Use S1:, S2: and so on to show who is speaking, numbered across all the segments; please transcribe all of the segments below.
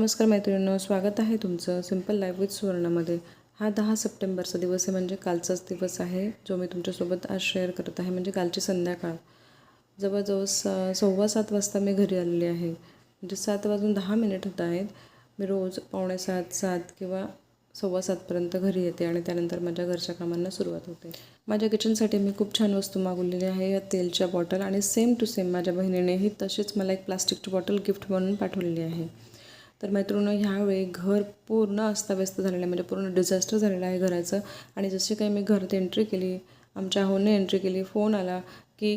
S1: नमस्कार मैत्रिणींनो स्वागत आहे तुमचं सिंपल लाईफ विथ सुवर्णामध्ये. हा दहा सप्टेंबरचा दिवस आहे म्हणजे कालचाच दिवस आहे जो मी तुमच्यासोबत आज शेअर करत आहे म्हणजे कालची संध्याकाळ. जवळजवळ स सव्वा सात वाजता मी घरी आलेली आहे. म्हणजे सात वाजून दहा मिनिट होत आहेत. मी रोज पावणे सात सात किंवा सव्वा सातपर्यंत घरी येते आणि त्यानंतर माझ्या घरच्या कामांना सुरुवात होते. माझ्या किचनसाठी मी खूप छान वस्तू मागवलेली आहे या तेलच्या बॉटल आणि सेम टू सेम माझ्या बहिणीनेही तशीच मला एक प्लास्टिकची बॉटल गिफ्ट म्हणून पाठवलेली आहे. तर मैत्रिणी ह्यावेळी घर पूर्ण अस्ताव्यस्त झालेलं आहे. म्हणजे पूर्ण डिझास्टर झालेलं आहे घराचं. आणि जशी काही मी घरात एंट्री केली आमच्या होने एंट्री केली फोन आला की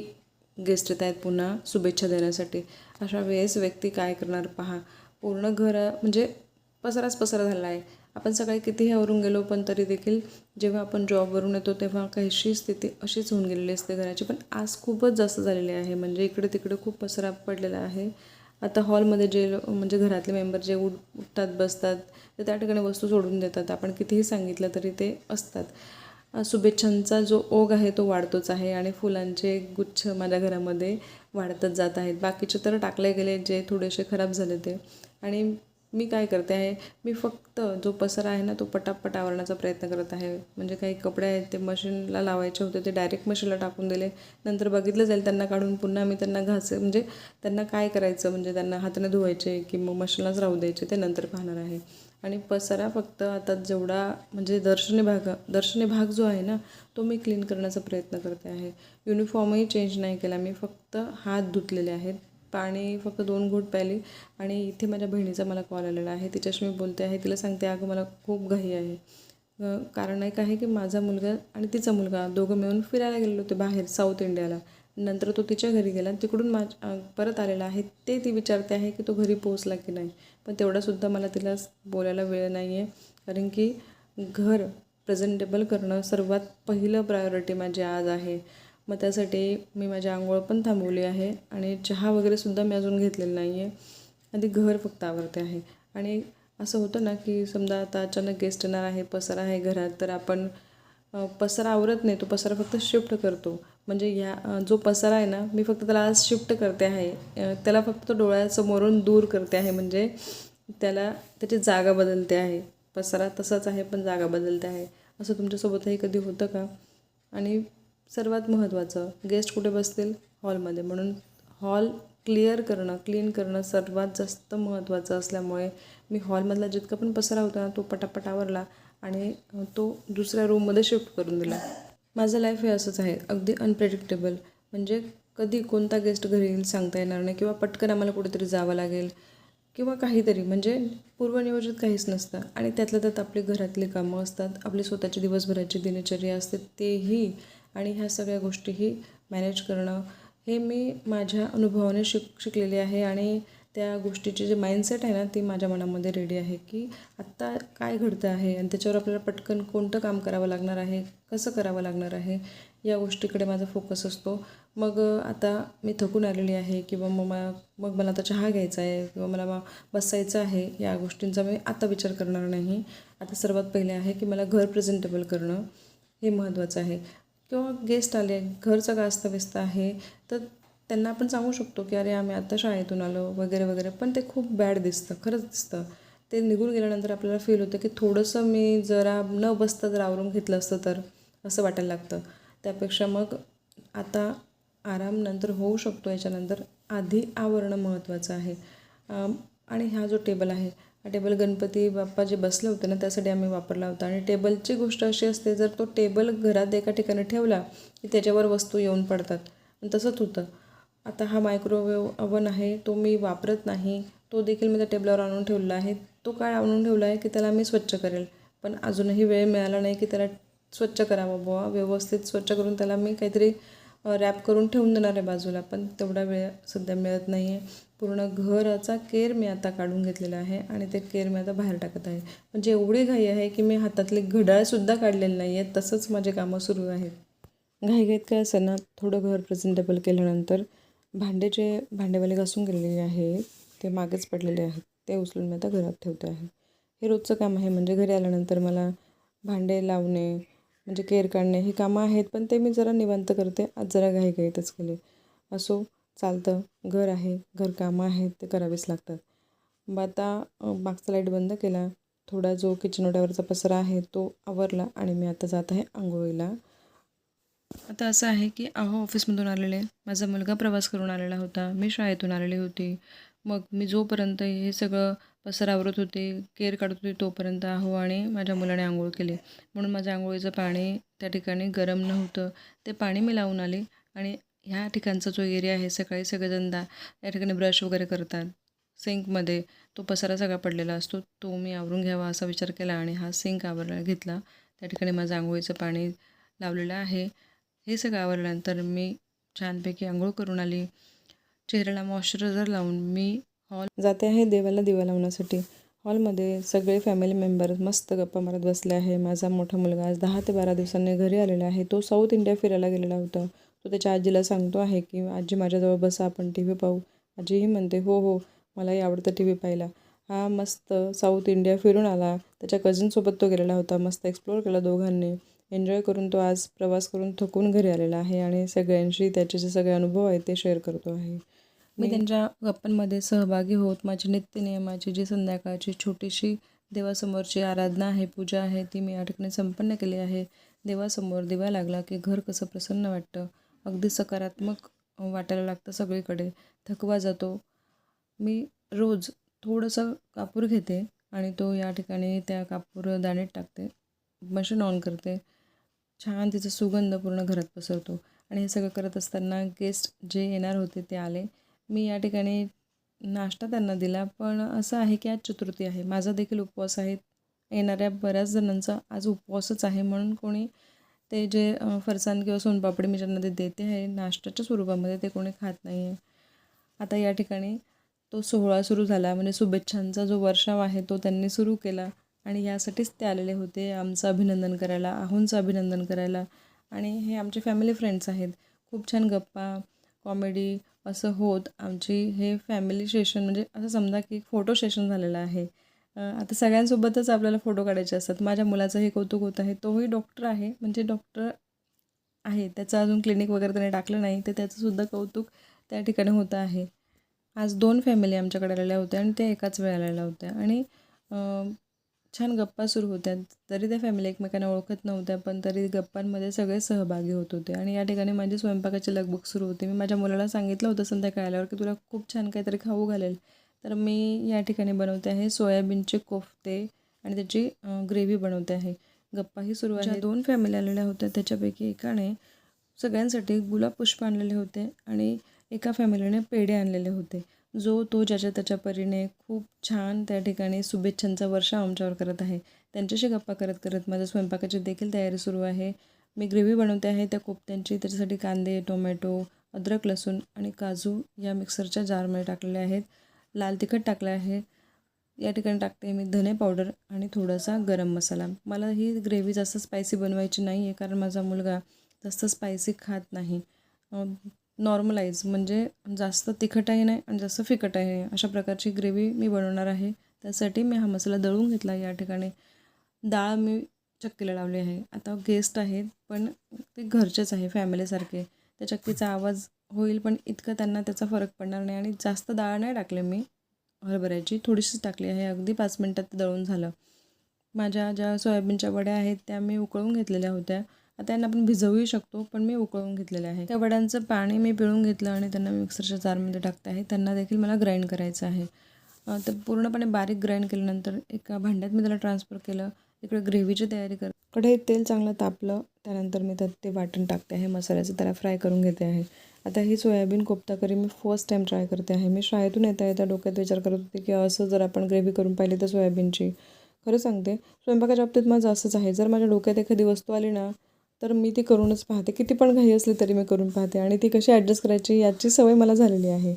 S1: गेस्ट येत आहेत पुन्हा शुभेच्छा देण्यासाठी. अशा वेळेस व्यक्ती काय करणार पहा. पूर्ण घर म्हणजे पसराच पसरा झाला आहे. आपण सकाळी कितीही आवरून गेलो पण तरी देखील जेव्हा आपण जॉबवरून येतो तेव्हा काहीशी स्थिती अशीच होऊन गेलेली असते घराची. पण आज खूपच जास्त झालेली आहे. म्हणजे इकडे तिकडे खूप पसरा पडलेला आहे. आता हॉलमध्ये जे लो म्हणजे घरातले मेंबर जे उठ उठतात बसतात ते त्या ठिकाणी वस्तू सोडून देतात. आपण कितीही सांगितलं तरी ते असतात. शुभेच्छांचा जो ओघ आहे तो वाढतोच आहे आणि फुलांचे गुच्छ माझ्या घरामध्ये वाढतच जात आहेत. बाकीचे तर टाकले गेले जे थोडेसे खराब झाले ते. आणि मी काय करते आहे मी फक्त जो पसरा आहे ना तो पटापट आवरण्याचा प्रयत्न करत आहे. म्हणजे काही कपडे आहेत ते मशीनला लावायचे होते ते डायरेक्ट मशीनला टाकून दिले. नंतर बघितलं जाईल त्यांना काढून पुन्हा मी त्यांना घास म्हणजे त्यांना काय करायचं म्हणजे त्यांना हाताने धुवायचे की मग मशीनलाच राहू द्यायचे ते नंतर पाहणार आहे. आणि पसारा फक्त आता जेवढा म्हणजे दर्शनी भाग दर्शनी भाग जो आहे ना तो मी क्लीन करण्याचा प्रयत्न करते आहे. युनिफॉर्मही चेंज नाही केला मी फक्त हात धुतलेले आहेत. पाणी फक्त दोन घोट प्याली. आणि इथे माझ्या बहिणीचा मला कॉल आलेला आहे. तिच्याशी मी बोलते आहे. तिला सांगते अगं मला खूप घाई आहे. कारण एक आहे की माझा मुलगा आणि तिचा मुलगा दोघं मिळून फिरायला गेलेले होते बाहेर साऊथ इंडियाला नंतर तो तिच्या घरी गेला तिकडून माझ परत आलेला आहे. ते ती विचारते आहे की तो घरी पोहोचला की नाही. पण तेवढासुद्धा मला तिला बोलायला वेळ नाही आहे कारण की घर प्रेझेंटेबल करणं सर्वात पहिलं प्रायोरिटी माझी आज आहे. मग त्यासाठी मी माझी आंघोळ पण थांबवली आहे आणि चहा वगैरेसुद्धा मी अजून घेतलेलं नाही आहे. आधी घर फक्त आवडते आहे. आणि असं होतं ना की समजा आता अचानक गेस्ट येणार आहे पसारा आहे घरात तर आपण पसारा आवरत नाही तो पसारा फक्त शिफ्ट करतो. म्हणजे ह्या जो पसारा आहे ना मी फक्त त्याला आज शिफ्ट करते आहे. त्याला फक्त डोळ्यासमोरून दूर करते आहे. म्हणजे त्याला त्याची जागा बदलते आहे. पसारा तसाच आहे पण जागा बदलते आहे. असं तुमच्यासोबतही कधी होतं का? आणि सर्वात महत्त्वाचं. गेस्ट कुठे बसतील? हॉलमध्ये. म्हणून हॉल क्लिअर करणं क्लीन करणं सर्वात जास्त महत्त्वाचं असल्यामुळे मी हॉलमधला जितका पण पसरा होता ना तो पटापट आवरला आणि तो दुसऱ्या रूममध्ये शिफ्ट करून दिला. माझं लाईफ हे असंच आहे. अगदी अनप्रेडिक्टेबल म्हणजे कधी कोणता गेस्ट घरी येईल सांगता येणार नाही किंवा पटकन आम्हाला कुठेतरी जावं लागेल किंवा काहीतरी. म्हणजे पूर्वनियोजित काहीच नसतं. आणि त्यातल्या त्यात आपली घरातली कामं असतात आपली स्वतःची दिवसभराची दिनचर्या असते तेही आणि ह्या सगळ्या गोष्टीही मॅनेज करणं हे मी माझ्या अनुभवाने शिक शिकलेली आहे आणि त्या गोष्टीची जे माइंडसेट आहे ना ती माझ्या मनामध्ये रेडी आहे की आत्ता काय घडतं आहे आणि त्याच्यावर आपल्याला पटकन कोणतं काम करावं लागणार आहे कसं करावं लागणार आहे या गोष्टीकडे माझा फोकस असतो. मग आता मी थकून आलेली आहे किंवा मग मग मला आता चहा घ्यायचा आहे किंवा मला मग बसायचं आहे या गोष्टींचा मी आता विचार करणार नाही. आता सर्वात पहिले आहे की मला घर प्रेझेंटेबल करणं हे महत्त्वाचं आहे. किंवा गेस्ट आले घरचं का आहे तर त्यांना आपण सांगू शकतो की अरे आम्ही आत्ता शाळेतून आलो वगैरे वगैरे पण ते खूप बॅड दिसतं खरंच दिसतं. ते निघून गेल्यानंतर आपल्याला फील होतं की थोडंसं मी जरा न बसता जर आवरून घेतलं असतं तर असं वाटायला लागतं. त्यापेक्षा मग आता आराम नंतर होऊ शकतो याच्यानंतर आधी आवरणं महत्त्वाचं आहे. आणि हा जो टेबल आहे हा टेबल गणपती बाप्पा जे बसले होते ना त्यासाठी आम्ही वापरला होता. आणि टेबलची गोष्ट अशी असते जर तो टेबल घरात एका ठिकाणी ठेवला की त्याच्यावर वस्तू येऊन पडतात. आणि तसंच होतं. आता हा मायक्रोवेव अवन आहे तो मी वापरत नाही. तो देखील मी त्या टेबलावर आणून ठेवला आहे. तो काय आणून ठेवला आहे की त्याला मी स्वच्छ करेल. पण अजूनही वेळ मिळाला नाही की त्याला स्वच्छ करावं बुवा. व्यवस्थित स्वच्छ करून त्याला मी काहीतरी रॅप करून ठेवून देणार आहे बाजूला. पण तेवढा वेळ सध्या मिळत नाही आहे पूर्ण घराचा केर मी आता काढून घेतलेला आहे आणि ते केर मी आता बाहेर टाकत आहे. म्हणजे एवढी घाई आहे की मी हातातले घड्याळसुद्धा काढलेले नाही आहेत तसंच माझे कामं सुरू आहेत. घाईघाईत काय असेल ना थोडं घर प्रेझेंटेबल केल्यानंतर भांडे जे भांडेवाले घासून गेलेले आहे. ते मागेच पडलेले आहेत. ते उचलून मी आता घरात ठेवते आहे. हे रोजचं काम आहे. म्हणजे घरी आल्यानंतर मला भांडे लावणे म्हणजे केर काढणे हे कामं आहेत. पण ते मी जरा निवांत करते. आज जरा घाईघाईतच केले. असो चालतं. घर आहे घरकामं आहेत ते करावेच लागतात. मग आता मागचा लाइट बंद केला. थोडा जो किचन ओट्यावरचा पसरा आहे तो आवरला आणि मी आता जात आहे आंघोळीला. आता असं आहे की अहो ऑफिसमधून आलेले. माझा मुलगा प्रवास करून आलेला होता. मी शाळेतून आलेली होती. मग मी जोपर्यंत हे सगळं पसर आवरत होते केअर काढत होते तोपर्यंत अहो आणि माझ्या मुलाने आंघोळ केली. म्हणून माझ्या आंघोळीचं पाणी त्या ठिकाणी गरम नव्हतं. ते पाणी मी लावून आले आणि ह्या ठिकाणचा जो एरिया आहे सकाळी सगळेजण दा या ठिकाणी ब्रश वगैरे करतात. सिंकमध्ये तो पसारा सगळा पडलेला असतो. तो मी आवरून घ्यावा असा विचार केला आणि हा सिंक आवरला घेतला. त्या ठिकाणी माझं आंघोळीचं पाणी लावलेलं आहे. हे सगळं आवरल्यानंतर मी छानपैकी आंघोळ करून आली. चेहऱ्याला मॉइश्चरायझर लावून मी हॉल जाते आहे देवाला दिवा लावण्यासाठी. हॉलमध्ये सगळे फॅमिली मेंबर मस्त गप्पा मारत बसले आहे. माझा मोठा मुलगा आज दहा ते बारा दिवसांनी घरी आलेला आहे. तो साऊथ इंडिया फिरायला गेलेला होता. तो त्याच्या आजीला सांगतो आहे की आजी माझ्याजवळ बसा आपण टी व्ही पाहू. आजीही म्हणते हो हो मलाही आवडतं टी व्ही पाहायला. हा मस्त साऊथ इंडिया फिरून आला. त्याच्या कझिनसोबत तो गेलेला होता मस्त एक्सप्लोअर केला दोघांनी. एन्जॉय करून तो आज प्रवास करून थकून घरी आलेला आहे आणि सगळ्यांशी त्याचे जे सगळे अनुभव आहेत ते शेअर करतो आहे. मी त्यांच्या गप्पांमध्ये सहभागी होत. माझी नित्यनियमाची जी संध्याकाळची छोटीशी देवासमोरची आराधना आहे पूजा आहे ती मी या ठिकाणी संपन्न केली आहे. देवासमोर दिवा लागला की घर कसं प्रसन्न वाटतं. अगदी सकारात्मक वाटायला लागतं सगळीकडे. थकवा जातो. मी रोज थोडंसं कापूर घेते आणि तो या ठिकाणी त्या कापूर दाणीत टाकते. मशीन ऑन करते. छान तिचा सुगंध पूर्ण घरात पसरतो. आणि हे सगळं करत असताना गेस्ट जे येणार होते ते आले. मी या ठिकाणी नाश्ता त्यांना दिला. पण असं आहे की आज चतुर्थी आहे. माझा देखील उपवास आहे. येणाऱ्या बऱ्याच जणांचा आज उपवासच आहे म्हणून कोणी ते जे फरसाण किंवा सोनपापडी मी ज्यांना ते देते आहे नाश्त्याच्या स्वरूपामध्ये ते कोणी खात नाही आहे आता या ठिकाणी तो सोहळा सुरू झाला म्हणजे शुभेच्छांचा जो वर्षाव आहे तो त्यांनी सुरू केला आणि यासाठीच ते आलेले होते. आमचं अभिनंदन करायला आहोंचं अभिनंदन करायला. आणि हे आमचे फॅमिली फ्रेंड्स आहेत. खूप छान गप्पा कॉमेडी असं होत. आमची हे फॅमिली सेशन म्हणजे असं समजा की फोटो सेशन झालेलं आहे. आता सगळ्यांसोबतच आपल्याला फोटो काढायचे असतात. माझ्या मुलाचं हे कौतुक होत आहे. तोही डॉक्टर आहे. म्हणजे डॉक्टर आहे. त्याचं अजून क्लिनिक वगैरे त्याने टाकलं नाही. तर त्याचंसुद्धा कौतुक त्या ठिकाणी होतं आहे. आज दोन फॅमिली आमच्याकडे आलेल्या होत्या आणि त्या एकाच वेळेला आलेल्या होत्या. आणि छान गप्पा सुरू होत्या. तरी त्या फॅमिली एकमेकांना ओळखत नव्हत्या पण तरी गप्पांमध्ये सगळे सहभागी होत होते. आणि या ठिकाणी माझी स्वयंपाकाची लगबग सुरू होती. मी माझ्या मुलाला सांगितलं होतं संध्याकाळी आल्यावर की तुला खूप छान काहीतरी खाऊ घालेल. तर मी या ठिकाणी बनवते आहे सोयाबीनचे कोफ्ते आणि त्याची ग्रेव्ही बनवते आहे. गप्पाही सुरू आहे दोन फॅमिली आलेल्या होत्या त्याच्यापैकी एकाने सगळ्यांसाठी गुलाब पुष्प आणलेले होते आणि एका फॅमिलीने पेढे आणलेले होते. जो तो ज्याच्या त्याच्या परीने खूप छान त्या ठिकाणी शुभेच्छांचा वर्षा आमच्यावर करत आहे. त्यांच्याशी गप्पा करत करत माझ्या स्वयंपाकाची देखील तयारी सुरू आहे. मी ग्रेव्ही बनवते आहे त्या कोफ्त्यांची. त्याच्यासाठी कांदे टोमॅटो अद्रक लसूण आणि काजू या मिक्सरच्या जारमध्ये टाकलेले आहेत. लाल तिखट टाकलं आहे. या ठिकाणी टाकते मी धने पावडर आणि थोडासा गरम मसाला. मला ही ग्रेव्ही जास्त स्पायसी बनवायची नाही आहे कारण माझा मुलगा जास्त स्पायसी खात नाही. नॉर्मलाईज म्हणजे जास्त तिखटही नाही आणि जास्त फिकटही नाही. अशा प्रकारची ग्रेव्ही मी बनवणार आहे. त्यासाठी मी हा मसाला दळून घेतला या ठिकाणी. डाळ मी चक्कीला लावली आहे. आता गेस्ट आहेत पण ते घरचेच आहे फॅमिलीसारखे त्या चक्कीचा आवाज होईल पण इतकं त्यांना त्याचा फरक पडणार नाही. आणि जास्त डाळ नाही टाकले मी हरभऱ्याची. थोडीशीच टाकली आहे. अगदी पाच मिनटात दळून झालं. माझ्या ज्या सोयाबीनच्या वड्या आहेत त्या मी उकळून घेतलेल्या होत्या. आता त्यांना आपण भिजवूही शकतो पण मी उकळून घेतलेल्या आहे. त्या वड्यांचं पाणी मी पिळून घेतलं आणि त्यांना मिक्सरच्या जारमध्ये टाकते आहे. त्यांना देखील मला ग्राइंड करायचं आहे. तर पूर्णपणे बारीक ग्राइंड केल्यानंतर एका भांड्यात मी त्याला ट्रान्सफर केलं. इकडे ग्रेव्हीची तयारी कर. कढईत तेल चांगलं तापलं त्यानंतर मी त्यात ते वाटण टाकते आहे मसाल्याचं त्याला फ्राय करून घेते आहे. आता ही सोयाबीन कोफ्ता करी मी फर्स्ट टाईम ट्राय करते आहे. मी शाळेतून येता येता डोक्यात विचार करत होते की असं जर आपण ग्रेव्ही करून पाहिली तर सोयाबीनची. खरं सांगते स्वयंपाकाच्या बाबतीत माझं असंच आहे. जर माझ्या डोक्यात एखादी वस्तू आली ना तर मी ती करूनच पाहते. किती पण घाई असली तरी मी करून पाहते आणि ती कशी ॲडजस्ट करायची याची सवय मला झालेली आहे.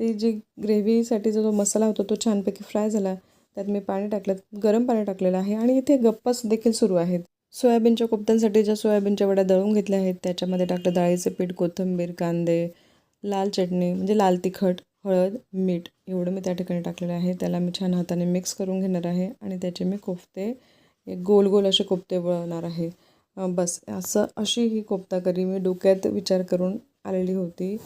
S1: ती जी ग्रेव्हीसाठीचा जो मसाला होता तो छानपैकी फ्राय झाला त्यात मी पाणी टाकलं गरम पाणी टाकलेलं आहे आणि इथे गप्पाच देखील सुरू आहेत. सोयाबीनच्या कोफ्त्यांसाठी ज्या सोयाबीनच्या वड्या दळून घेतल्या आहेत त्याच्यामध्ये टाकलं डाळीचं पीठ कोथिंबीर कांदे लाल चटणी म्हणजे लाल तिखट हळद मीठ एवढं मी त्या ठिकाणी टाकलेलं आहे. त्याला मी छान हाताने मिक्स करून घेणार आहे आणि त्याचे मी कोफ्ते एक गोल गोल असे कोफ्ते वळवणार आहे. बस असं अशी ही कोफ्ता करी मी डोक्यात विचार करून आलेली होती.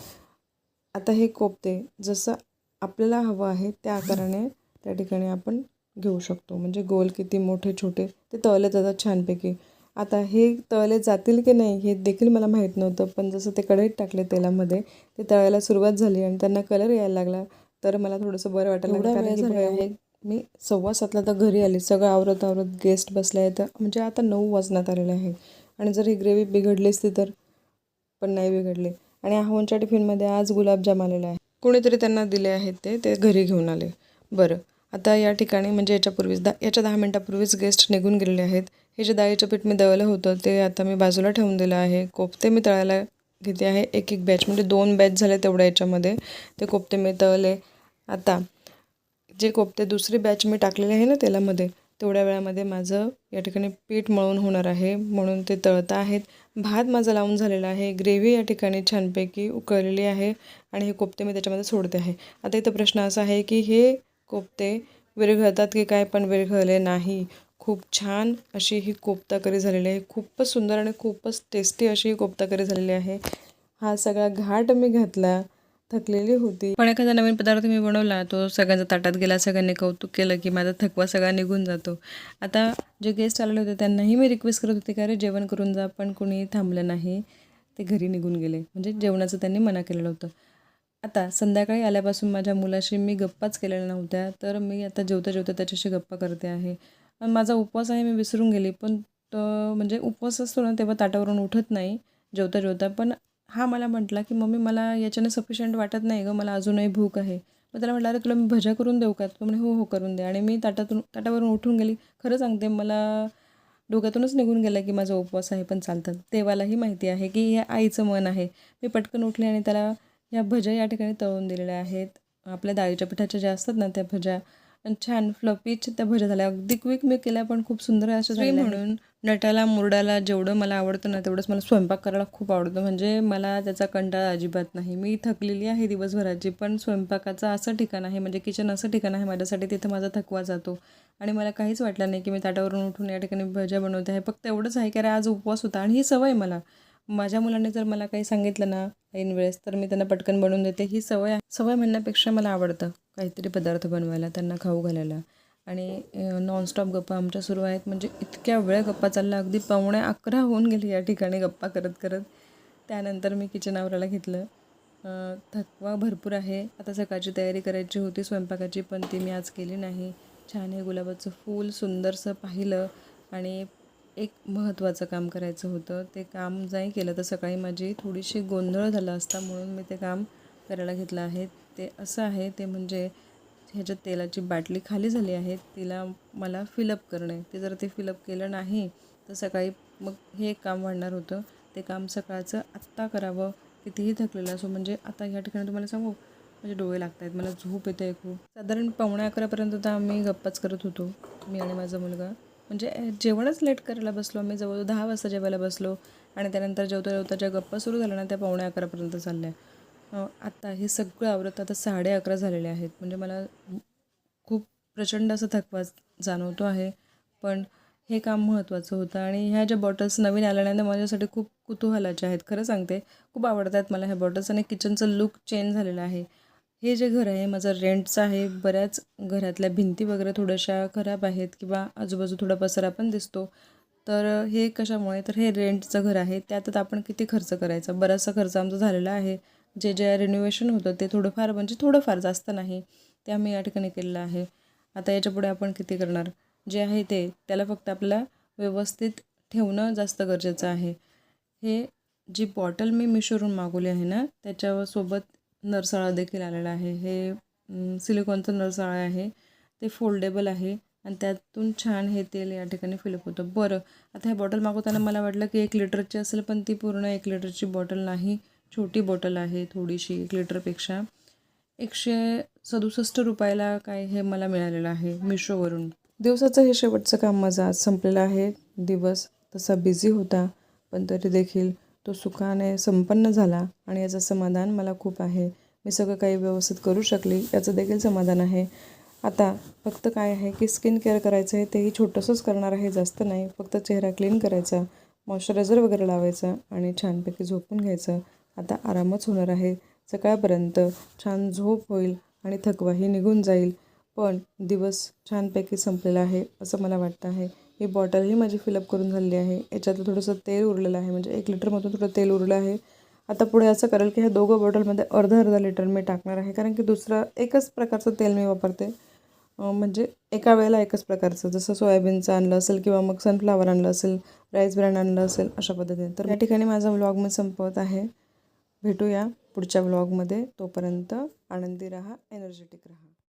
S1: आता हे कोफ्ते जसं आपल्याला हवं आहे त्या आकाराने त्या ठिकाणी आपण घेऊ शकतो. म्हणजे गोल किती मोठे छोटे ते तळले जातात छानपैकी. आता हे तळले जातील की नाही हे देखील मला माहीत नव्हतं पण जसं ते कढईत टाकले तेलामध्ये ते तळायला सुरुवात झाली आणि त्यांना कलर यायला लागला तर मला थोडंसं बरं वाटायला मी सव्वा सातला तर घरी आली. सगळं आवरत आवरत गेस्ट बसले आहेत. म्हणजे आता नऊ वाजण्यात आलेले आहे. आणि जर ही ग्रेव्ही बिघडली असती तर पण नाही बिघडली. आणि आहोंच्या टिफिनमध्ये आज गुलाबजाम आलेले आहे. कोणीतरी त्यांना दिले आहेत ते ते घरी घेऊन आले. बरं. आता या ठिकाणी म्हणजे याच्यापूर्वीच दा याच्या दहा मिनटापूर्वीच गेस्ट निघून गेलेले आहेत. हे जे डाळीचं पीठ मी दळलं होतं ते आता मी बाजूला ठेवून दिलं आहे. कोफ्ते मी तळायला घेते आहे. एक एक बॅच म्हणजे दोन बॅच झाले तेवढ्या याच्यामध्ये. ते कोफ्ते मी तळले. आता जे कोफ्ते दुसरी बॅच मी टाकलेले आहे ना तेलामध्ये तेवढ्या वेळामध्ये माझं या ठिकाणी पीठ मळून होणार आहे. म्हणून ते तळत आहेत. भात माझा लावून झालेला आहे. ग्रेव्ही या ठिकाणी छानपैकी उकळलेली आहे आणि हे कोफ्ते मी त्याच्यामध्ये सोडते आहे. आता इथं प्रश्न असा आहे की हे कोफ्ते विरघळतात की काय पण विरघळले नाही. खूप छान अशी ही कोफ्ता करी झालेली आहे. खूपच सुंदर आणि खूपच टेस्टी अशी ही कोफ्ताकरी झालेली आहे. हा सगळा घाट मी घातला थकलेली होती. पण एखादा नवीन पदार्थ मी बनवला तो सगळ्यांच्या ताटात गेला सगळ्यांनी कौतुक केलं की माझा थकवा सगळा निघून जातो. आता जे गेस्ट आलेले होते त्यांनाही मी रिक्वेस्ट करत होते की अरे जेवण करून जा पण कोणी थांबलं नाही. ते घरी निघून गेले. म्हणजे जेवणाचं त्यांनी मना केलेलं होतं. आता संध्याकाळी आल्यापासून माझ्या मुलाशी मी गप्पाच केलेल्या नव्हत्या तर मी आता जेवता जेवता त्याच्याशी गप्पा करते आहे. माझा उपवास आहे मी विसरून गेली पण म्हणजे उपवास असतो ना तेव्हा ताटावरून उठत नाही जेवता जेवता. पण हा मला म्हटला की मम्मी मला याच्याने सफिशियंट वाटत नाही गं मला अजूनही भूक आहे. मग त्याला म्हटलं अरे तुला मी भजा करून देऊ का? तो म्हणे हो हो करून दे. आणि मी ताटातून ताटावरून उठून गेली. खरं सांगते मला डोक्यातूनच निघून गेलं की माझा उपवास आहे पण चालतात देवालाही माहिती आहे की हे आईचं मन आहे. मी पटकन उठले आणि त्याला ह्या भज्या या ठिकाणी तळून दिलेल्या आहेत. आपल्या डाळीच्या पिठाच्या ज्या असतात ना त्या भज्या. आणि छान फ्लपीच त्या भज्या झाल्या. अगदी क्विक मी केल्या पण खूप सुंदर अशा झाल्या म्हणून. नटाला मुरडाला जेवढं मला आवडतं ना तेवढंच मला स्वयंपाक करायला खूप आवडतं. म्हणजे मला त्याचा कंटाळा अजिबात नाही. मी थकलेली आहे दिवसभराची पण स्वयंपाकाचं असं ठिकाण आहे म्हणजे किचन असं ठिकाण आहे माझ्यासाठी तिथं माझा थकवा जातो. आणि मला काहीच वाटलं नाही की मी ताटावरून उठून या ठिकाणी भज्या बनवते आहे. फक्त एवढंच आहे की अरे आज उपवास होता आणि ही सवय मला. माझ्या मुलांनी जर मला काही सांगितलं ना ऐन वेळेस तर मी त्यांना पटकन बनवून देते. ही सवय सवय म्हणण्यापेक्षा मला आवडतं काहीतरी पदार्थ बनवायला त्यांना खाऊ घालायला. आणि नॉनस्टॉप गप्पा आमच्या सुरू आहेत. म्हणजे इतक्या वेळ गप्पा चालला अगदी पावणे अकरा होऊन गेली या ठिकाणी गप्पा करत करत. त्यानंतर मी किचन आवरायला घेतलं. थकवा भरपूर आहे. आता सकाळची तयारी करायची होती स्वयंपाकाची पण ती मी आज केली नाही. छान हे गुलाबाचं फूल सुंदरसं पाहिलं. आणि एक महत्त्वाचं काम करायचं होतं. ते काम नाही केलं तर सकाळी माझी थोडीशी गोंधळ झाला असता म्हणून मी ते काम करायला घेतलं आहे. ते असं आहे ते म्हणजे ह्याच्यात तेलाची बाटली खाली झाली आहे. तिला मला फिलअप करणे. ते जर ते फिलअप केलं नाही तर सकाळी मग हे एक काम वाढणार होतं. ते काम सकाळचं आत्ता करावं. कितीही थकलेलं असो म्हणजे आता ह्या ठिकाणी तुम्हाला सांगू म्हणजे डोळे लागत आहेत मला झोप येते आहे खूप. साधारण पावणे अकरापर्यंत तर आम्ही गप्पाच करत होतो मी आणि माझा मुलगा. म्हणजे जेवणच लेट करायला बसलो आम्ही. जवळजवळ दहा वाजता जेवायला बसलो आणि त्यानंतर जेवता जेवता ज्या गप्पा सुरू झाल्या ना त्या पावणे अकरापर्यंत चालल्या. आत्ता हे सगळं आवरत आता साडे अकरा झालेले आहेत. म्हणजे मला खूप प्रचंड असं थकवा जाणवतो आहे. पण हे काम महत्त्वाचं होतं आणि ह्या ज्या बॉटल्स नवीन आल्या आल्यानंतर माझ्यासाठी खूप कुतूहलाच्या आहेत. खरं सांगते खूप आवडतात मला ह्या बॉटल्स आणि किचनचं लुक चेंज झालेलं आहे. हे जे घर आहे माझं रेंटचं आहे बऱ्याच घरातल्या भिंती वगैरे थोड्याशा खराब आहेत किंवा आजूबाजू थोडा पसरा पण दिसतो. तर हे कशामुळे? तर हे रेंटचं घर आहे त्यातच आपण किती खर्च करायचा? बराचसा खर्च आमचा झालेला आहे. जे जे रिनोव्हेशन होतं ते थोडंफार म्हणजे थोडंफार जास्त नाही ते आम्ही या ठिकाणी केलेलं आहे. आता याच्यापुढे आपण किती करणार? जे आहे ते त्याला फक्त आपल्याला व्यवस्थित ठेवणं जास्त गरजेचं आहे. हे जी बॉटल मी मिशोरून मागवली आहे ना त्याच्यासोबत नरसाळा देखील आलेला आहे. हे सिलिकॉनचं नरसाळा आहे. ते फोल्डेबल आहे आणि त्यातून छान हे तेल या ठिकाणी फिलअप होतं. बरं आता हे बॉटल मागवताना मला वाटलं की एक लिटरची असेल पण ती पूर्ण एक लिटरची बॉटल नाही. छोटी बॉटल आहे थोडीशी एक लिटरपेक्षा. एकशे सदुसष्ट रुपयाला काय हे मला मिळालेलं आहे मिशोवरून. दिवसाचं हे शेवटचं काम माझं आज संपलेलं आहे. दिवस तसा बिझी होता पण तरी देखील तो सुखाने संपन्न झाला आणि याचं समाधान मला खूप आहे. मी सगळं काही व्यवस्थित करू शकली याचं देखील समाधान आहे. आता फक्त काय आहे की स्किन केअर करायचं आहे तेही छोटंसंच करणार आहे जास्त नाही. फक्त चेहरा क्लीन करायचा मॉइश्चरायझर वगैरे लावायचा आणि छानपैकी झोपून घ्यायचं. आता आरामच होणार आहे. सकाळपर्यंत छान झोप होईल आणि थकवाही निघून जाईल. पण दिवस छानपैकी संपलेला आहे असं मला वाटतं आहे. ही बॉटलही माझी फिलअप करून झालेली आहे. याच्यातलं थोडंसं तेल उरलेलं आहे. म्हणजे एक लिटरमधून थोडं तेल उरलं आहे. आता पुढे असं करेल की ह्या दोघं बॉटलमध्ये अर्धा अर्धा लिटर मी टाकणार आहे. कारण की दुसरं एकच प्रकारचं तेल मी वापरते. म्हणजे एका वेळेला एकच प्रकारचं. जसं सोयाबीनचं आणलं असेल किंवा मग सनफ्लावर आणलं असेल राईस ब्रँड आणलं असेल अशा पद्धतीने. तर या ठिकाणी माझा व्लॉग मी संपवत आहे. भेटूया पुढच्या व्लॉगमध्ये तोपर्यंत आनंदी राहा एनर्जेटिक राहा.